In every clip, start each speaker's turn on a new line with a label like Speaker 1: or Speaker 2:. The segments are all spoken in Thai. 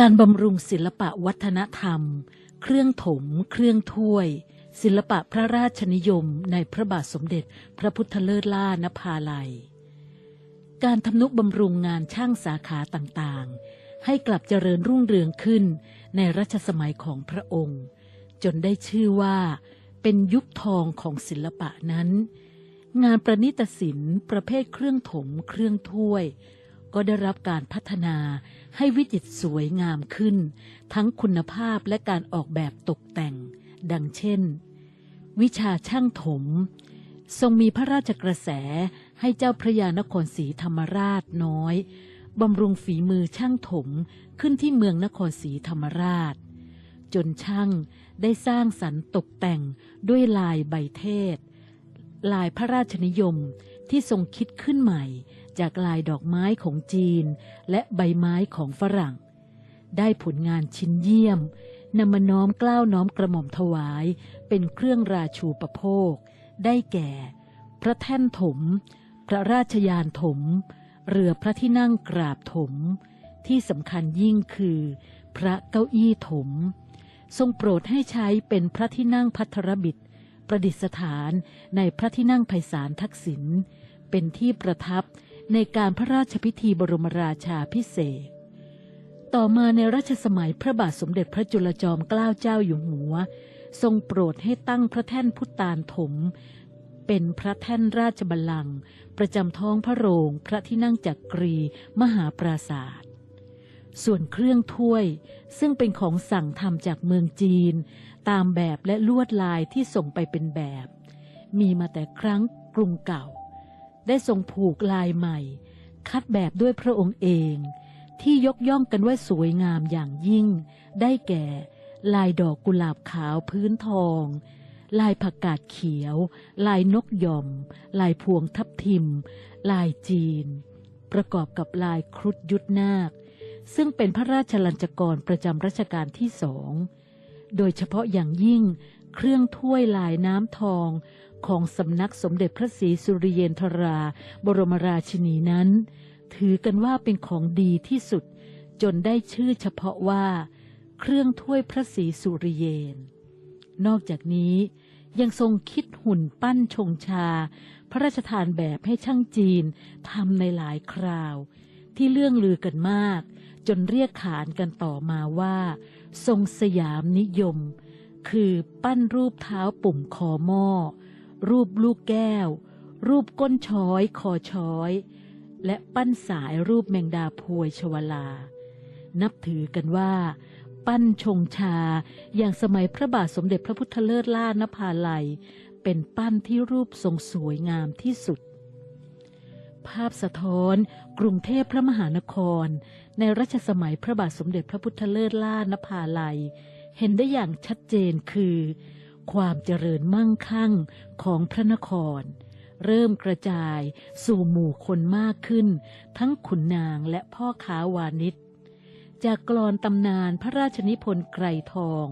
Speaker 1: การบำรุงศิลปะวัฒนธรรม เครื่องถม เครื่องถ้วย ศิลปะพระราชนิยมในพระบาทสมเด็จพระพุทธเลิศล่านภาลัย การทำนุบำรุงงานช่างสาขาต่างๆ ให้กลับเจริญรุ่งเรืองขึ้นในรัชสมัยของพระองค์ จนได้ชื่อว่าเป็นยุคทองของศิลปะนั้น งานประณีตศิลป์ประเภทเครื่องถม เครื่องถ้วย ก็ได้รับการพัฒนาให้วิจิตรสวยงามขึ้น ทั้งคุณภาพและการออกแบบตกแต่ง ดังเช่น วิชาช่างถม ทรงมีพระราชกระแสให้เจ้าพระยานครศรีธรรมราชน้อยบำรุงฝีมือช่างถมขึ้นที่เมืองนครศรีธรรมราช จนช่างได้สร้างสรรค์ตกแต่งด้วยลายใบเทศ ลายพระราชนิยมที่ทรงคิดขึ้นใหม่ จากลายดอกไม้ของจีน และใบไม้ของฝรั่ง ได้ผลงานชิ้นเยี่ยมนำมาน้อมกล้าวน้อมกระหม่อมถวายเป็นเครื่องราชูประโภค ได้แก่ พระแท่นถม พระราชยานถม เรือพระที่นั่งกราบถม ที่สำคัญยิ่งคือ พระเก้าอี้ถม ทรงโปรดให้ใช้เป็นพระที่นั่งพัทรบิดประดิษฐานในพระที่นั่งไพศาลทักษิณเป็นที่ประทับ ในการพระราชพิธีบรมราชาพิเศษ ต่อมาในรัชสมัยพระบาทสมเด็จพระจุลจอมเกล้าเจ้าอยู่หัว ทรงโปรดให้ตั้งพระแท่นพุทธานถม เป็นพระแท่นราชบัลลังก์ประจำท้องพระโรง พระที่นั่งจักกรี มหาปราศาสตร์ส่วนเครื่องถ้วยซึ่งเป็นของสั่งทำจากเมืองจีน ตามแบบและลวดลายที่ส่งไปเป็นแบบ มีมาแต่ครั้งกรุงเก่า ได้ทรงผูกลายใหม่ คัดแบบด้วยพระองค์เอง ที่ยกย่องกันว่าสวยงามอย่างยิ่ง ได้แก่ ลายดอกกุหลาบขาวพื้นทอง ลายผักกาดเขียว ลายนกหย่อม ลายพวงทับทิม ลายจีน ประกอบกับลายครุฑยุทธนาค ซึ่งเป็นพระราชลัญจกรประจำรัชกาลที่สอง โดยเฉพาะอย่างยิ่ง เครื่องถ้วยลายน้ำทอง ของสำนักสมเด็จพระศรีสุริเยนทรา บรมราชินีนั้น ถือกันว่าเป็นของดีที่สุด จนได้ชื่อเฉพาะว่า เครื่องถ้วยพระศรีสุริเยน นอกจากนี้ยังทรงคิดหุ่นปั้นชงชา พระราชทานแบบให้ช่างจีนทำในหลายคราว ที่เรื่องลือกันมาก จนเรียกขานกันต่อมาว่า ทรงสยามนิยม คือปั้นรูปเท้าปุ่มคอหม้อ รูปลูกแก้ว รูปก้นช้อยคอช้อย และปั้นสายรูปแมงดาพวยชวลา นับถือกันว่า ปั้นชงชาอย่างสมัยพระบาทสมเด็จพระพุทธเลิศล่านภาลัย เป็นปั้นที่รูปทรงสวยงามที่สุด ภาพสะท้อน กรุงเทพพระมหานคร ในรัชสมัยพระบาทสมเด็จพระพุทธเลิศล่านภาลัย เห็นได้อย่างชัดเจนคือ ความเจริญมั่งคั่งของพระนคร เริ่มกระจายสู่หมู่คนมากขึ้น ทั้งขุนนางและพ่อค้าวานิชจากกลอนตำนานพระราชนิพนธ์ไกรทอง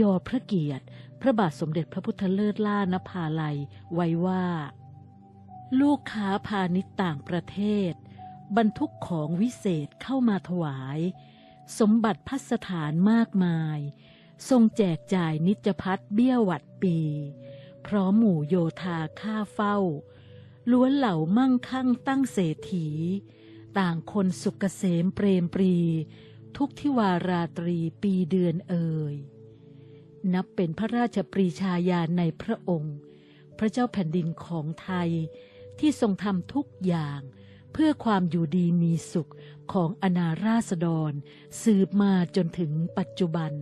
Speaker 1: ยอพระเกียรติ พระบาทสมเด็จพระพุทธเลิศล่านภาลัยไว้ว่า ลูกค้าพาณิชย์ต่างประเทศ บรรทุกของวิเศษเข้ามาถวาย สมบัติพัสถานมากมาย ทรงแจกจ่ายนิจพัฒเบี้ยหวัดปี พร้อมหมู่โยธาค่าเฝ้า ล้วนเหล่ามั่งคั่งตั้งเศรษฐี ต่างคนสุกเกษมเปรมปรี ทุกทิวาราตรีปีเดือนเอ่ยนับเป็นพระราชปรีชาญาณในพระองค์ พระเจ้าแผ่นดินของไทย ที่ทรงทำทุกอย่าง เพื่อความอยู่ดีมีสุขของอนาราษฎร สืบมาจนถึงปัจจุบัน